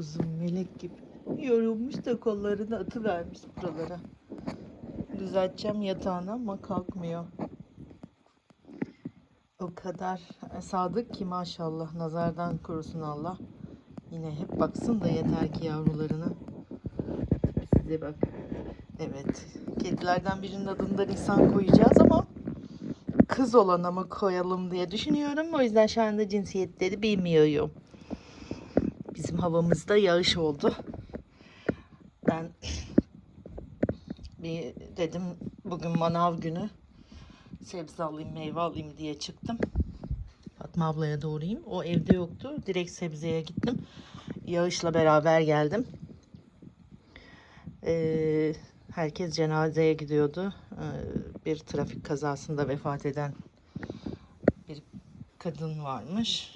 kuzum melek gibi. Yorulmuş da kollarını atıvermiş buralara. Düzelteceğim yatağını ama kalkmıyor. O kadar sadık ki maşallah nazardan korusun Allah. Yine hep baksın da yeter ki yavrularına. Size bak. Evet. Kedilerden birinin adını da Nisan koyacağız ama kız olana mı koyalım diye düşünüyorum. O yüzden şu anda cinsiyetleri bilmiyorum. Havamızda yağış oldu. Ben bir dedim bugün manav günü sebze alayım meyve alayım diye çıktım. Fatma ablaya doğrayayım. O evde yoktu. Direkt sebzeye gittim. Yağışla beraber geldim. Ee, herkes cenazeye gidiyordu. Ee, bir trafik kazasında vefat eden bir kadın varmış.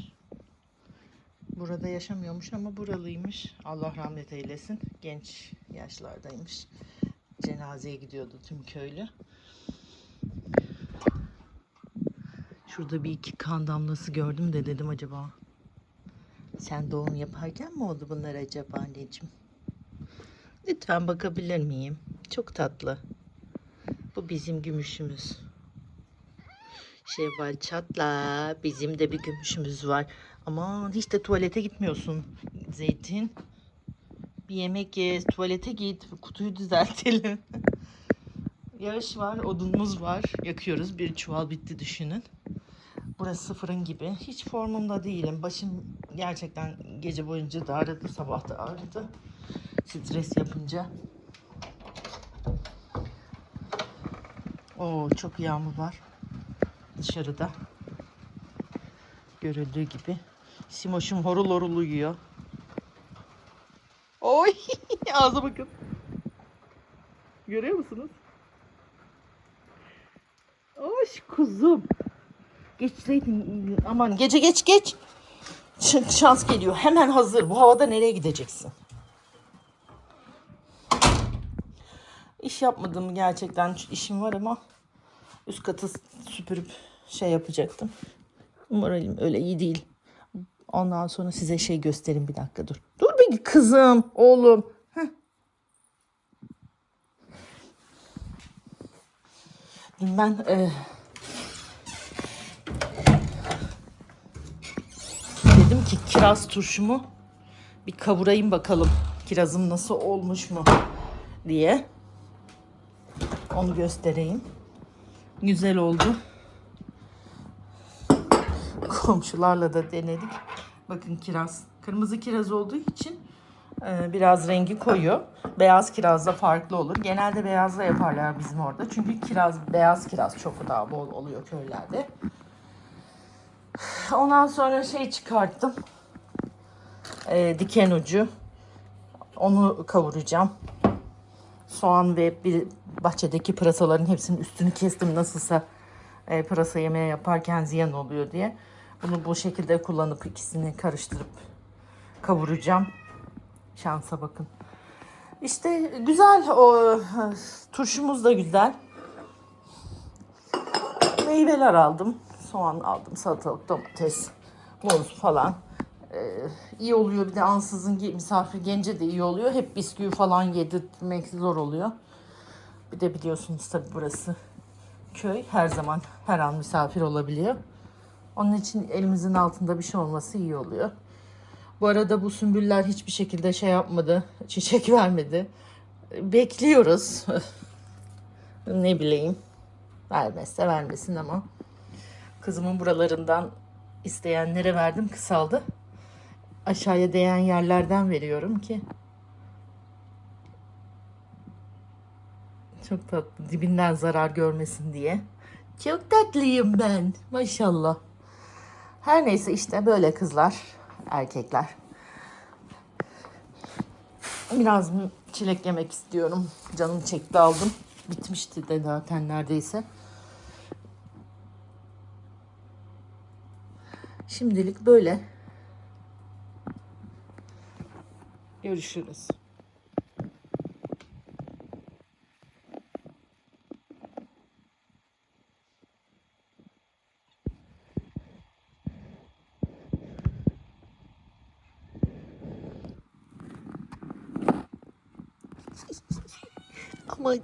Burada yaşamıyormuş ama buralıymış. Allah rahmet eylesin. Genç yaşlardaymış. Cenazeye gidiyordu tüm köylü. Şurada bir iki kan damlası gördüm de dedim acaba sen doğum yaparken mi oldu bunlar acaba anneciğim? Lütfen bakabilir miyim? Çok tatlı. Bu bizim gümüşümüz. Şevval çatla. Bizim de bir gümüşümüz var. Aman hiç de tuvalete gitmiyorsun Zeytin. Bir yemek ye, tuvalete git, kutuyu düzeltelim. Yağış var, odunumuz var. Yakıyoruz. Bir çuval bitti düşünün. Burası fırın gibi. Hiç formumda değilim. Başım gerçekten gece boyunca da ağrıdı, sabah da ağrıdı. Stres yapınca. Oo çok yağmur var. Dışarıda. Görüldüğü gibi. Simoş'um horul horul uyuyor. Oy ağza bakın. Görüyor musunuz? Oş kuzum. Geçseydin aman gece geç geç. Ş- şans geliyor. Hemen hazır. Bu havada nereye gideceksin? İş yapmadım gerçekten. işim var ama üst katı süpürüp şey yapacaktım. Moralim öyle iyi değil. Ondan sonra size şey göstereyim bir dakika dur. Dur bir kızım, oğlum. Dün ben e, dedim ki kiraz turşumu bir kavurayım bakalım. Kirazım nasıl olmuş mu diye. Onu göstereyim. Güzel oldu. Komşularla da denedik. Bakın kiraz. Kırmızı kiraz olduğu için e, biraz rengi koyu. Beyaz kiraz da farklı olur. Genelde beyazla yaparlar bizim orada. Çünkü kiraz, beyaz kiraz çok daha bol oluyor köylerde. Ondan sonra şey çıkarttım. E, diken ucu. Onu kavuracağım. Soğan ve bir bahçedeki pırasaların hepsinin üstünü kestim. Nasılsa e, pırasa yemeği yaparken ziyan oluyor diye. Bunu bu şekilde kullanıp ikisini karıştırıp kavuracağım. Şansa bakın. İşte güzel o turşumuz da güzel. Meyveler aldım. Soğan aldım, salatalık, domates, muz falan. Ee, iyi oluyor. Bir de ansızın misafir gence de iyi oluyor. Hep bisküvi falan yedirtmek zor oluyor. Bir de biliyorsunuz tabii burası köy. Her zaman her an misafir olabiliyor. Onun için elimizin altında bir şey olması iyi oluyor. Bu arada bu sümbüller hiçbir şekilde şey yapmadı. Çiçek vermedi. Bekliyoruz. ne bileyim. Vermezse vermesin ama. Kızımın buralarından isteyenlere verdim kısaldı. Aşağıya değen yerlerden veriyorum ki. Çok tatlı. Dibinden zarar görmesin diye. Çok tatlıyım ben. Maşallah. Her neyse işte böyle kızlar, erkekler. Biraz çilek yemek istiyorum. Canım çekti aldım. Bitmişti de zaten neredeyse. Şimdilik böyle. Görüşürüz.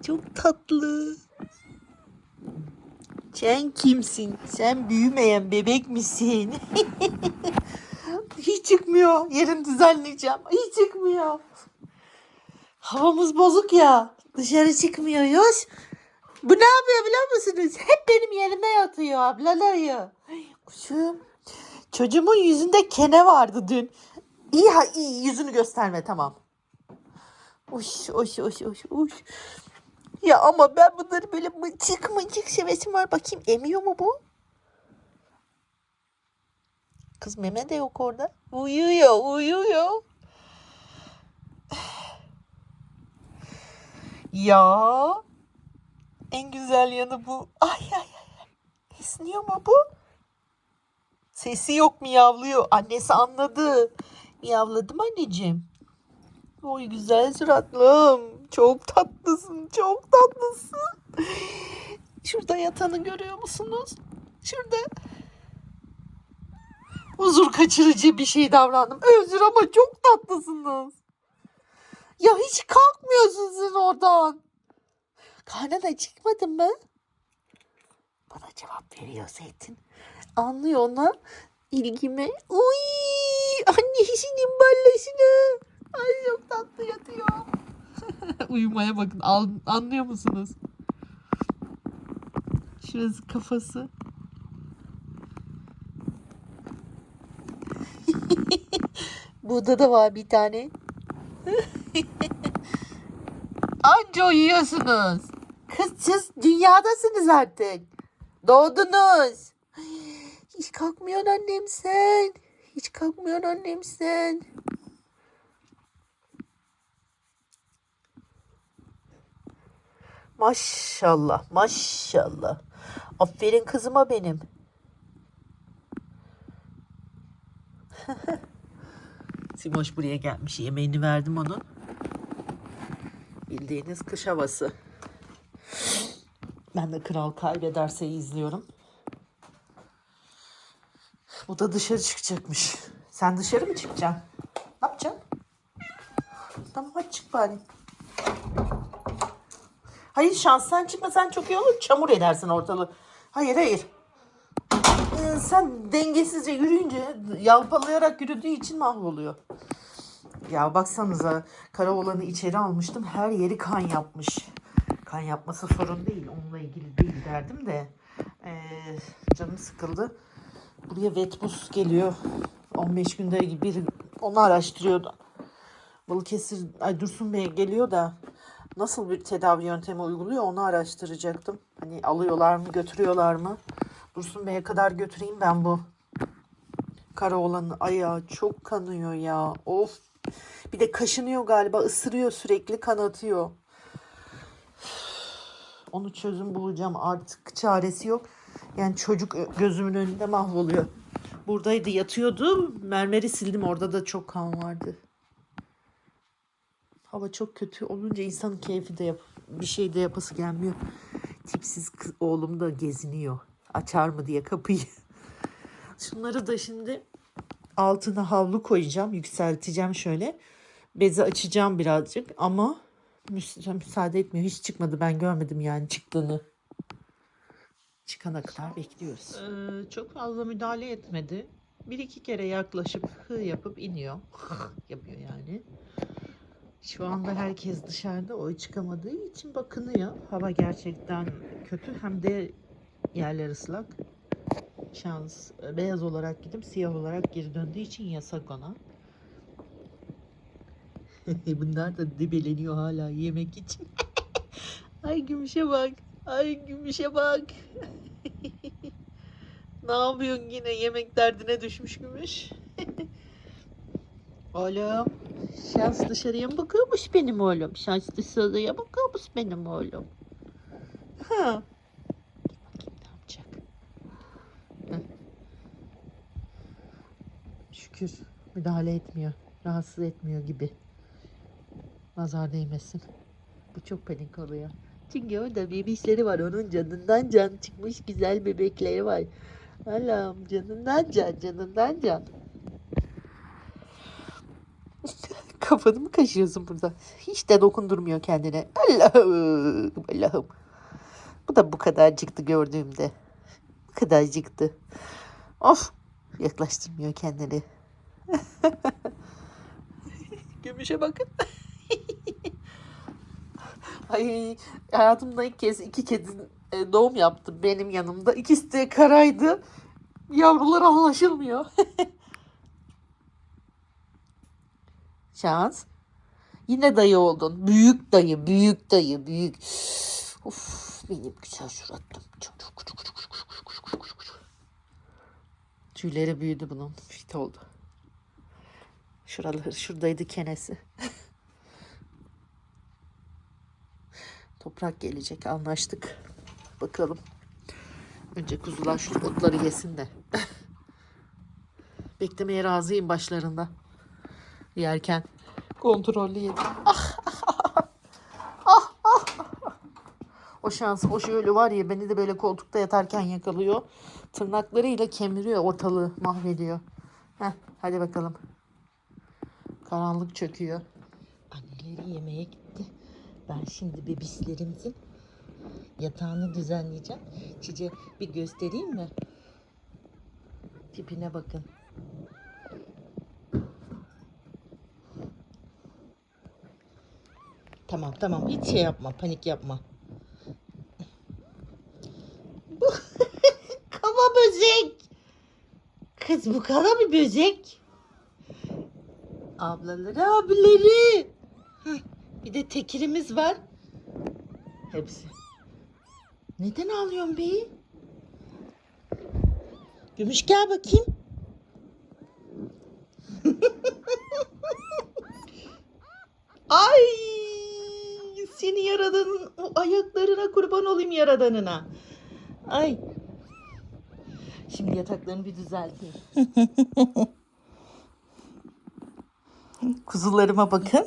Çok tatlı. Sen kimsin? Sen büyümeyen bebek misin? Hiç çıkmıyor. Yerini düzenleyeceğim. Hiç çıkmıyor. Havamız bozuk ya. Dışarı çıkmıyoruz. Bu ne yapıyor biliyor musunuz? Hep benim yerime yatıyor ablaları. Ay, Kuşum. Çocuğumun yüzünde kene vardı dün. İyi ha iyi yüzünü gösterme tamam. Uş uş uş uş uş. Ya ama ben bunları böyle mıcık mıcık sevesim var. Bakayım emiyor mu bu? Kız meme de yok orada. Uyuyor uyuyor. Ya en güzel yanı bu. Ay ay ay. Esniyor mu bu? Sesi yok miyavlıyor. Annesi anladı. Miyavladı mı anneciğim? Oy güzel suratlım. Çok tatlısın. Çok tatlısın. Şurada yatanı görüyor musunuz? Şurada. Huzur kaçırıcı bir şey davrandım. Özür ama çok tatlısınız. Ya hiç kalkmıyorsun siz oradan. Karnına çıkmadın mı? Bana cevap veriyor Zeytin. Anlıyor ona ilgimi. Uy, annesinin ballasını. Ay çok tatlı yatıyor. Uyumaya bakın. Anlıyor musunuz? Şurası kafası. Burada da var bir tane. Anca uyuyorsunuz. Kız dünyadasınız artık. Doğdunuz. Hiç kalkmıyorsun annem sen. Hiç kalkmıyorsun annem sen. Maşallah, maşallah. Aferin kızıma benim. Simoş buraya gelmiş. Yemeğini verdim onun. Bildiğiniz kış havası. Ben de Kral Kaybederse'yi izliyorum. Bu da dışarı çıkacakmış. Sen dışarı mı çıkacaksın? Ne yapacaksın? Tamam hadi çık bari. Hayır şans sen çıkmasan çok iyi olur. Çamur edersin ortalığı. Hayır hayır. Ee, sen dengesizce yürüyünce yalpalayarak yürüdüğü için mahvoluyor. Ya baksanıza Karaoğlan'ı içeri almıştım. Her yeri kan yapmış. Kan yapması sorun değil. Onunla ilgili değil derdim de. Ee, canım sıkıldı. Buraya Vetbus geliyor. 15 günde bir onu araştırıyordu. Balıkesir, ay Dursun Bey geliyor da nasıl bir tedavi yöntemi uyguluyor onu araştıracaktım. Hani alıyorlar mı götürüyorlar mı? Dursun Bey'e kadar götüreyim ben bu. Karaoğlan'ın ayağı çok kanıyor ya. Of. Bir de kaşınıyor galiba. ısırıyor sürekli kanatıyor. Onu çözüm bulacağım. Artık çaresi yok. Yani çocuk gözümün önünde mahvoluyor. Buradaydı yatıyordu. Mermeri sildim. Orada da çok kan vardı. Hava çok kötü olunca insanın keyfi de yap bir şey de yapası gelmiyor. Tipsiz kız, oğlum da geziniyor. Açar mı diye kapıyı. Şunları da şimdi altına havlu koyacağım. Yükselteceğim şöyle. Bezi açacağım birazcık ama müs- müsaade etmiyor. Hiç çıkmadı. Ben görmedim yani çıktığını. Çıkana kadar bekliyoruz. Ee, çok fazla müdahale etmedi. Bir iki kere yaklaşıp hı yapıp iniyor. Yapıyor yani. Şu anda herkes dışarıda. O çıkamadığı için bakınıyor. Hava gerçekten kötü. Hem de yerler ıslak. Şans e, beyaz olarak gidip siyah olarak geri döndüğü için yasak ona. Bunlar da dibeleniyor hala yemek için. Ay gümüşe bak. Ay gümüşe bak. ne yapıyorsun yine yemek derdine düşmüş gümüş. oğlum. Şans dışarıya mı bakıyormuş benim oğlum? Şans dışarıya bakıyormuş benim oğlum. Ha. Dur bakayım ne yapacak. Hı. Şükür müdahale etmiyor. Rahatsız etmiyor gibi. Nazar değmesin. Bu çok panik oluyor. Çünkü orada bebişleri var. Onun canından can çıkmış güzel bebekleri var. Allah'ım canından can, canından can. Kafanı mı kaşıyorsun burada? Hiç de dokundurmuyor kendine. Allah'ım. Allah'ım. Bu da bu kadarcıktı gördüğümde. Bu kadarcıktı. Of. Yaklaştırmıyor kendini. Gümüşe bakın. Ay hayatımda ilk kez iki kedi e, doğum yaptı benim yanımda. İkisi de karaydı. Yavrular anlaşılmıyor. şans. Yine dayı oldun. Büyük dayı, büyük dayı, büyük. Of benim güzel suratım. Tüyleri büyüdü bunun. Fit oldu. Şuralı şuradaydı kenesi. Toprak gelecek anlaştık. Bakalım. Önce kuzular şu otları yesin de. Beklemeye razıyım başlarında. Yerken kontrollü yedim. Ah, ah, ah, ah. O şans, o şöyle var ya beni de böyle koltukta yatarken yakalıyor. Tırnaklarıyla kemiriyor ortalığı mahvediyor. Heh, hadi bakalım. Karanlık çöküyor. Anneleri yemeğe gitti. Ben şimdi bebislerimizin yatağını düzenleyeceğim. Size bir göstereyim mi? Tipine bakın. Tamam tamam hiç şey yapma panik yapma. Bu kaba böcek. Kız bu kaba bir böcek. Ablaları abileri. Bir de tekirimiz var. Hepsi. Neden ağlıyorsun be? Gümüş gel bakayım. Ay seni yaradanın o ayaklarına kurban olayım yaradanına. Ay. Şimdi yataklarını bir düzelteyim. Kuzularıma bakın.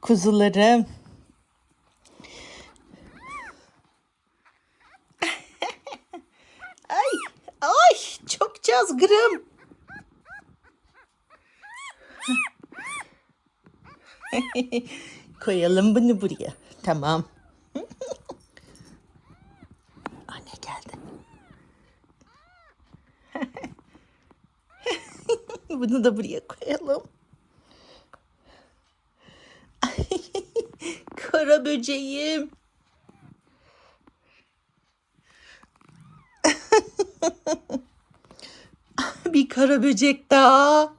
Kuzularım. ay, ay çok cazgırım. Koyalım bunu buraya. Tamam. Anne geldi. bunu da buraya koyalım. Kara böceğim. bir kara böcek daha.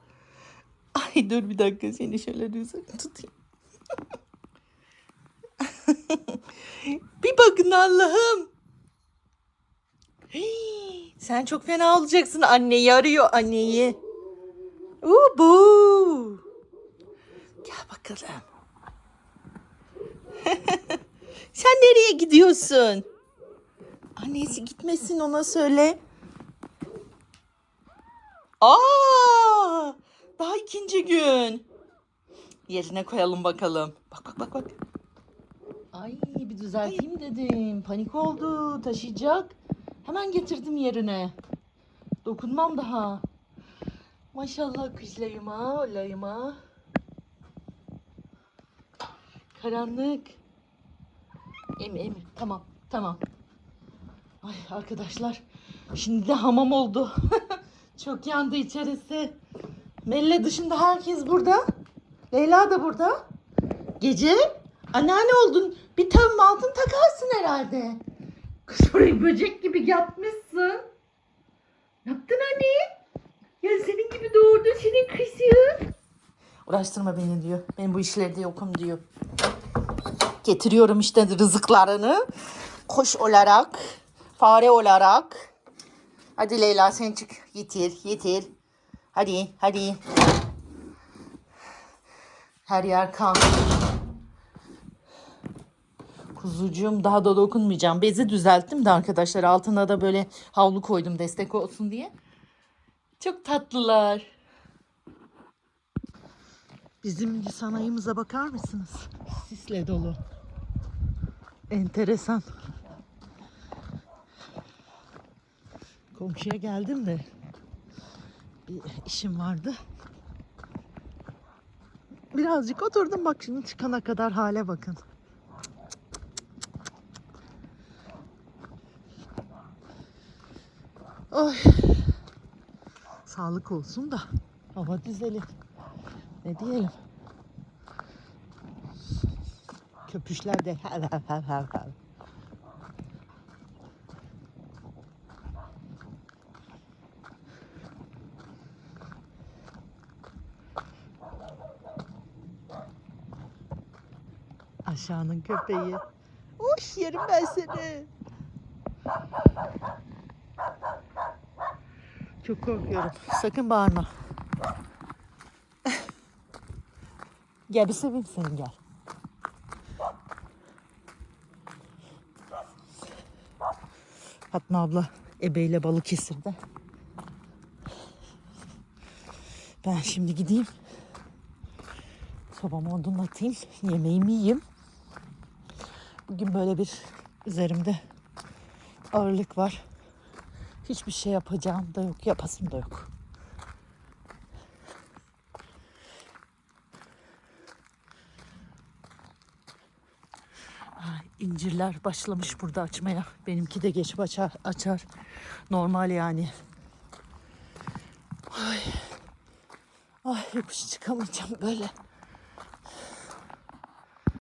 Ay dur bir dakika seni şöyle düzgün tutayım. bir bakın Allah'ım. Sen çok fena olacaksın. Anneyi arıyor anneyi. Ubu. Gel bakalım. sen nereye gidiyorsun? Annesi gitmesin ona söyle. Aa! Daha ikinci gün. Yerine koyalım bakalım. Bak bak bak bak. Düzelteyim dedim. Panik oldu. Taşıyacak. Hemen getirdim yerine. Dokunmam daha. Maşallah kızlayıma, olayıma. Karanlık. Em em tamam tamam. Ay arkadaşlar şimdi de hamam oldu. Çok yandı içerisi. Melle dışında herkes burada. Leyla da burada. Gece anneanne oldun. Bir tam altın takarsın herhalde. Kız burayı böcek gibi yapmışsın. Ne yaptın anne? Ya senin gibi doğurdu senin kızın. Uğraştırma beni diyor. Ben bu işlerde yokum diyor. Getiriyorum işte rızıklarını. Kuş olarak, fare olarak. Hadi Leyla sen çık. Yitir, yitir. Hadi, hadi. Her yer kan. Kuzucuğum daha da dokunmayacağım. Bezi düzelttim de arkadaşlar. Altına da böyle havlu koydum destek olsun diye. Çok tatlılar. Bizim sanayimize bakar mısınız? Sisle dolu. Enteresan. Komşuya geldim de bir işim vardı. Birazcık oturdum bak şimdi çıkana kadar hale bakın. Oy. Sağlık olsun da hava düzelir. Ne diyelim? Köpüşler de her her her her her. Aşağının köpeği. Uş yerim ben seni. Çok korkuyorum. Sakın bağırma. gel bir seveyim seni gel. Fatma abla ebeyle Balıkesir'de. Ben şimdi gideyim. Sobamı odunlatayım. Yemeğimi yiyeyim. Bugün böyle bir üzerimde ağırlık var. Hiçbir şey yapacağım da yok, yapasım da yok. Ay, incirler başlamış burada açmaya. Benimki de geç açar. açar. Normal yani. Ay. Ay yokuş çıkamayacağım böyle.